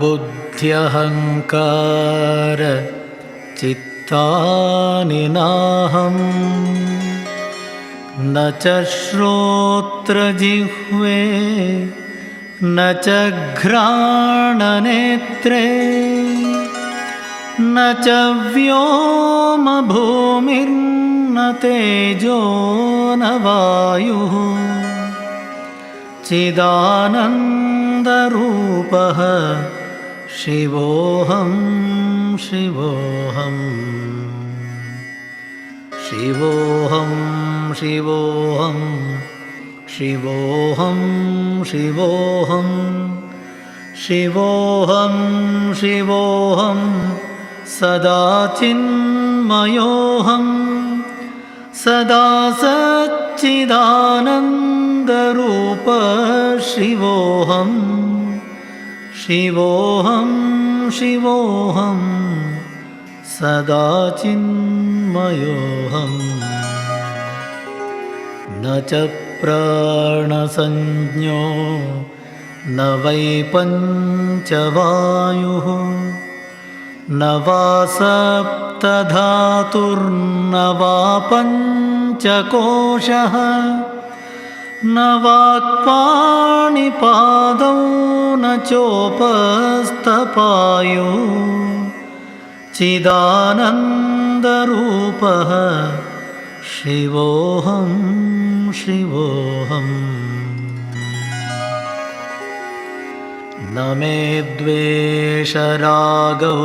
बुद्ध्यहङ्कार चित्तानि नाहम् न च श्रोत्रजिह्वे न च घ्राणनेत्रे न च व्योमभूमिर्न तेजो न वायुः चिदानन्दरूपः शिवोऽहं शिवोऽहम् शिवोऽहं शिवोऽहं। शिवोऽहं शिवोऽहं। शिवोऽहं शिवोऽहं। सदा चिन्मयोऽहं। सदा सच्चिदानन्दरूप शिवोऽहं शिवोऽहं शिवोऽहं सदा चिन्मयोऽहम् न च प्राणसंज्ञो न वै पञ्चवायुः न वा सप्तधातुर्न वा पञ्चकोशः न वाक्पाणिपादौ न चोपस्तपायु चिदानन्दरूपः शिवोऽहं शिवोऽहम्। न मे द्वेषरागौ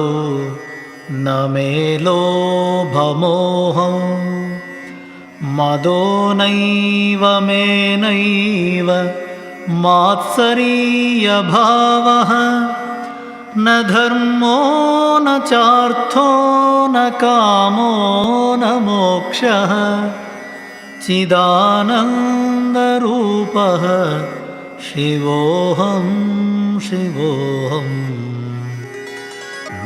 न मे लोभमोहौ मदो नैव मेनैव मात्सरीयभावः। न धर्मो न चार्थो न कामो न मोक्षः। चिदानन्दरूपः। शिवोऽहं शिवोऽहम्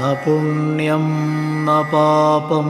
न पुण्यं न पापं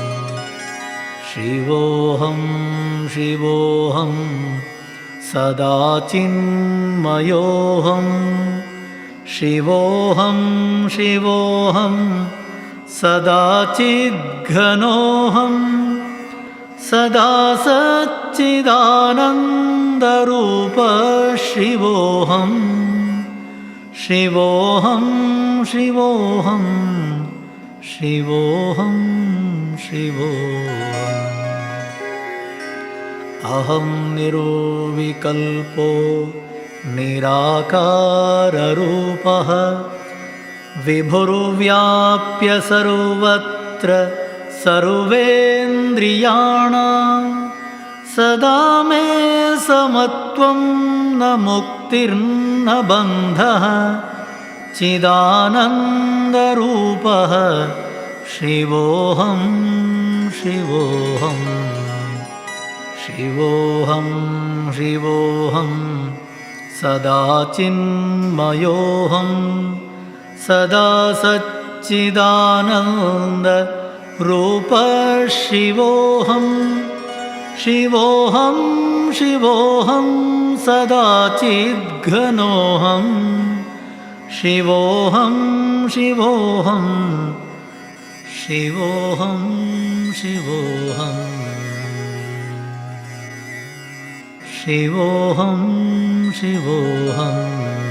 शिवोऽहं शिवोऽहं सदा चिन्मयोऽहं शिवोऽहं शिवोऽहं सदा चिद्घनोऽहं सदा सच्चिदानन्दरूप शिवोऽहं शिवोऽहं शिवोऽहं शिवोऽहं शिवोऽहम् अहं निरोविकल्पो निराकाररूपः विभुर्व्याप्य सर्वत्र सर्वेन्द्रियाणां सदा मे समत्वं न मुक्तिर्न बन्धः चिदानन्दरूपः शिवोऽहं शिवोऽहं शिवोऽहं सदा चिन्मयोऽहं सदा सच्चिदानन्दरूप शिवोऽहं शिवोऽहं शिवोऽहं सदा शिवोऽहं शिवोऽहं शिवोऽहं शिवोऽहम् शिवोऽहं शिवोऽहम्